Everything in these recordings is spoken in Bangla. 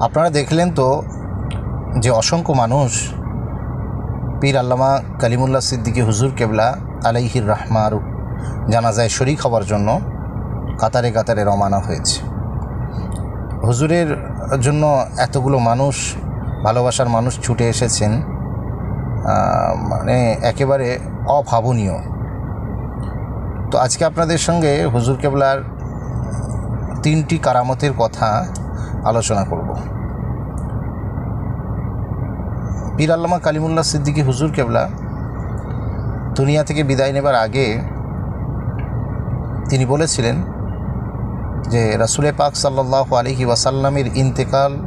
আপনারা দেখলেন তো যে অসংখ্য মানুষ পীর আল্লামা কালিমুল্লাহ সিদ্দিকী হুজুর কেবলা আলাইহির রাহমার জানাজায় শরিক হওয়ার জন্য কাতারে কাতারে রওনা হয়েছে। হুজুরের জন্য এতগুলো মানুষ, ভালোবাসার মানুষ ছুটে এসেছেন মানে একেবারে অভাবনীয়। তো আজকে আপনাদের সঙ্গে হুজুর কেবলার তিনটি কারামতের কথা আলোচনা করব। পীর আল্লামা কালিমুল্লাহ সিদ্দিকী হুজুর কেবলা দুনিয়া থেকে বিদায় নেবার আগে তিনি বলেছিলেন যে রাসুলে পাক সাল্লাহ আলহি ওয়াসাল্লামের ইন্তেকাল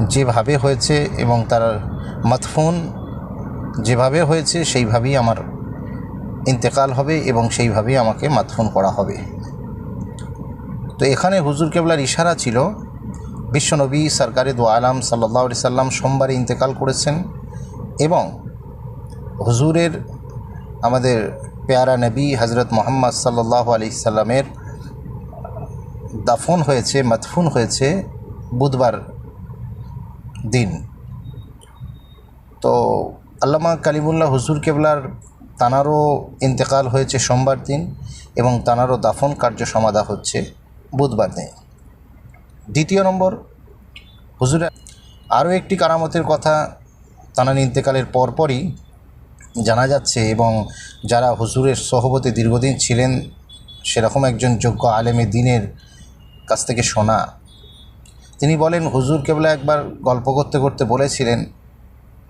যেভাবে হয়েছে এবং তার মাতফুন যেভাবে হয়েছে, সেইভাবেই আমার ইন্তেকাল হবে এবং সেইভাবেই আমাকে মাতফুন করা হবে। তো এখানে হুজুর কেবলার ইশারা ছিল বিশ্বনবী সরকারি দো আলাম সাল্লাহ সাল্লাম সোমবারে ইন্তেকাল করেছেন এবং হুজুরের আমাদের পেয়ারা নবী হজরত মোহাম্মদ সাল্লাহ আলি সাল্লামের দাফন হয়েছে, মাতফুন হয়েছে বুধবার দিন। তো আল্লামা কালিমুল্লাহ হুজুর কেবলার তানারও ইন্তেকাল হয়েছে সোমবার দিন এবং তানারও দাফন কার্য সমাধা হচ্ছে বুধবার দিন। দ্বিতীয় নম্বর, হুজুর আরও একটি কারামতের কথা তানার ইন্তেকালের পরপরই জানা যাচ্ছে এবং যারা হুজুরের সহবতে দীর্ঘদিন ছিলেন, সেরকম একজন যোগ্য আলেমে দিনের কাছ থেকে শোনা। তিনি বলেন, হুজুর কেবল একবার গল্প করতে করতে বলেছিলেন,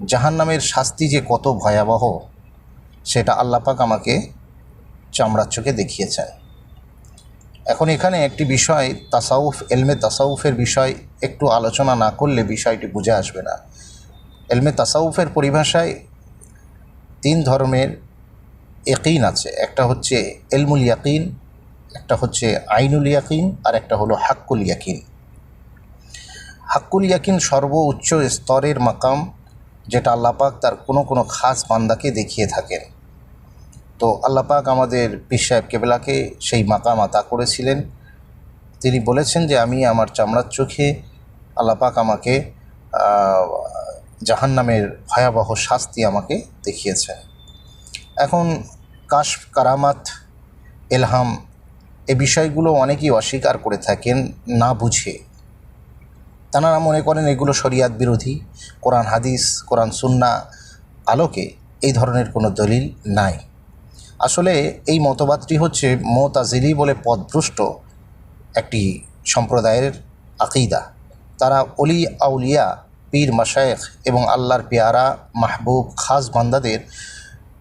জাহান্নামের শাস্তি যে কত ভয়াবহ, সেটা আল্লাপাক আমাকে চামড়ার চোখে দেখিয়েছেন। এখন এখানে একটি বিষয় তাসাউফ, এলমে তাসাউফের বিষয় একটু আলোচনা না করলে বিষয়টি বুঝে আসবে না। এলমে তাসাউফের পরিভাষায় তিন ধরনের একিন আছে। একটা হচ্ছে এলমুল ইয়াকিন, একটা হচ্ছে আইনুল ইয়াকিন, আর একটা হলো হাক্কুল ইয়াকিন। হাক্কুল ইয়াকিন সর্বোচ্চ স্তরের মাকাম, যেটা আল্লাপাক তার কোনো কোনো খাস বান্দাকে দেখিয়ে থাকেন। তো আল্লাপাক আমাদের পীর সাহেব কেবলাকে সেই মাকাম আতা করেছিলেন। তিনি বলেছেন যে, আমি আমার চামড়ার চোখে আল্লাপাক আমাকে জাহান্নামের ভয়াবহ শাস্তি আমাকে দেখিয়েছেন। এখন কাশ কারামাত, এলহাম এ বিষয়গুলো অনেকেই অস্বীকার করে থাকেন না বুঝে। তাঁরা মনে করেন এগুলো শরিয়াত বিরোধী, কোরআন হাদিস, কোরআন সুন্না আলোকে এই ধরনের কোনো দলিল নাই। আসলে এই মতবাদটি হচ্ছে মোতাজিলি বলে পদভ্রষ্ট একটি সম্প্রদায়ের আকিদা। তারা অলি আউলিয়া, পীর মাশায়েখ এবং আল্লাহর পেয়ারা, মাহবুব, খাস বান্দাদের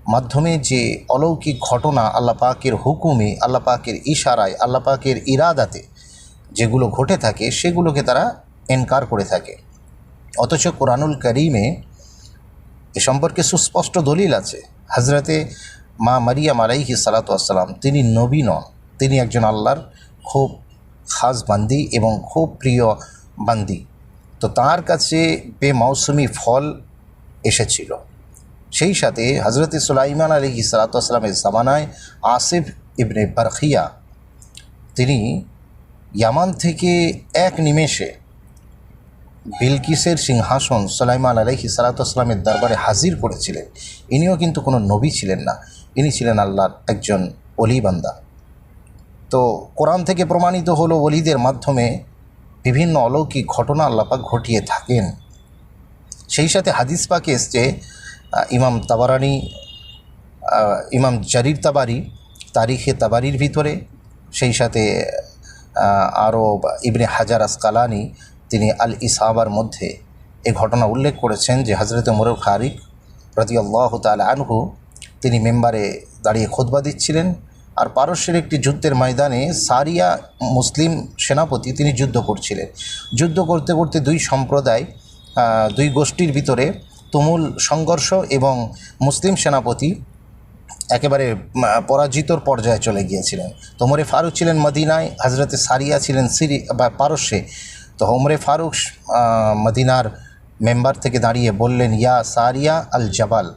মাধ্যমে যে অলৌকিক ঘটনা আল্লাহ পাকের হুকুমে, আল্লাহ পাকের ইশারায়, আল্লাহ পাকের ইরাদাতে যেগুলো ঘটে থাকে, সেগুলোকে তারা এনকার করে থাকে। অথচ কোরআনুল করিমে এ সম্পর্কে সুস্পষ্ট দলিল আছে। হজরতে মা মারিয়াম আলাইহি সালাতাম তিনি নবী নন। তিনি একজন আল্লাহর খুব খাস বান্দি এবং খুব প্রিয় বান্দি। তো তার কাছে বেমৌসুমি ফল এসেছিল। সেই সাথে হজরত সুলাইমান আলহি সালাতামের জামানায় আসিফ ইবনে বারখিয়া, তিনি ইয়ামান থেকে এক নিমেষে বিলকিসের সিংহাসন সুলাইমান আলহি সালাতামের দরবারে হাজির করেছিলেন। ইনিও কিন্তু কোনো নবী ছিলেন না। ইনি ছিলেন আল্লাহর একজন অলিবান্দা তো কোরআন থেকে প্রমাণিত হলো অলিদের মাধ্যমে বিভিন্ন অলৌকিক ঘটনা আল্লাপাক ঘটিয়ে থাকেন। সেই সাথে হাদিস পাকে এসছে ইমাম তাবারানি ইমাম জারির তাবারি, তারিখে তাবারির ভিতরে। সেই সাথে আরও ইবনে হাজার আসকালানি, তিনি আল ইসাবার মধ্যে এ ঘটনা উল্লেখ করেছেন যে হজরত মোরর খারিক প্রতি আল্লাহ তাল আনহু তিনি মেম্বারে দাঁড়িয়ে খোদবা দিচ্ছিলেন। আর পারস্যের একটি যুদ্ধের ময়দানে সারিয়া মুসলিম সেনাপতি তিনি যুদ্ধ করছিলেন। যুদ্ধ করতে করতে দুই সম্প্রদায় দুই গোষ্ঠীর ভিতরে তুমুল সংঘর্ষ এবং মুসলিম সেনাপতি একেবারে পরাজিতর পর্যায়ে চলে গিয়েছিলেন। তো তোমরে ফারুক ছিলেন মদিনায় হজরতে সারিয়া ছিলেন সিরি, বা পারস্যে। তো ওমরে ফারুক মদিনার মেম্বার থেকে দাঁড়িয়ে বললেন, ইয়া সারিয়া আল জাবাল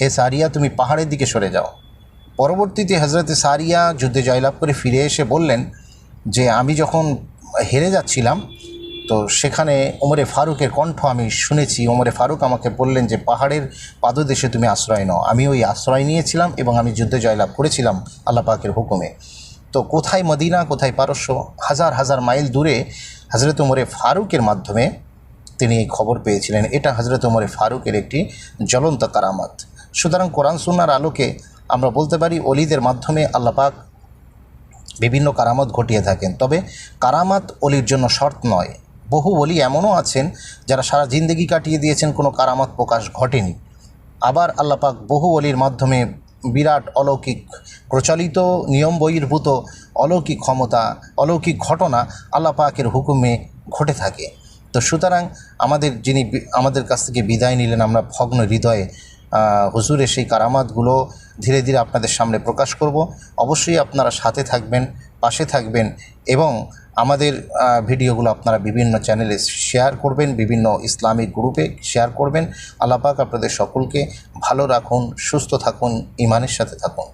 হে সারিয়া, তুমি পাহাড়ের দিকে সরে যাও। পরবর্তীতে হজরতে সারিয়া যুদ্ধে জয়লাভ করে ফিরে এসে বললেন যে, আমি যখন হেরে যাচ্ছিলাম, তো সেখানে ওমরে ফারুকের কণ্ঠ আমি শুনেছি। ওমরে ফারুক আমাকে বললেন যে, পাহাড়ের পাদদেশে তুমি আশ্রয় নাও। আমি ওই আশ্রয় নিয়েছিলাম এবং আমি যুদ্ধে জয়লাভ করেছিলাম আল্লাহ পাকের হুকুমে। তো কোথায় মদিনা, কোথায় পারস্য? হাজার হাজার মাইল দূরে হজরত ওমরে ফারুকের মাধ্যমে তিনি এই খবর পেয়েছিলেন। এটা হজরত ওমরে ফারুকের একটি জ্বলন্ত কারামাত। সুতরাং কোরআন সুন্নার আলোকে আমরা বলতে পারি অলিদের মাধ্যমে আল্লাপাক বিভিন্ন কারামত ঘটিয়ে থাকেন। তবে কারামাত অলির জন্য শর্ত নয়। বহু অলি এমনও আছেন যারা সারা জিন্দগি কাটিয়ে দিয়েছেন, কোনো কারামত প্রকাশ ঘটেনি। আবার আল্লাপাক বহু অলির মাধ্যমে বিরাট অলৌকিক প্রচলিত, নিয়ম বহির্ভূত, অলৌকিক ক্ষমতা, অলৌকিক ঘটনা আল্লাহ পাকের হুকুমে ঘটে থাকে। তো সুতরাং আমাদের যিনি আমাদের কাছ থেকে বিদায় নিলেন, আমরা ভগ্ন হৃদয়ে হুজুরের সেই কারামাতগুলো ধীরে ধীরে আপনাদের সামনে প্রকাশ করব। অবশ্যই আপনারা সাথে থাকবেন, পাশে থাকবেন এবং আমাদের ভিডিওগুলো আপনারা বিভিন্ন চ্যানেলে শেয়ার করবেন, বিভিন্ন ইসলামিক গ্রুপে শেয়ার করবেন। আল্লাপাক আপনাদের সকলকে ভালো রাখুন, সুস্থ থাকুন ইমানের সাথে থাকুন।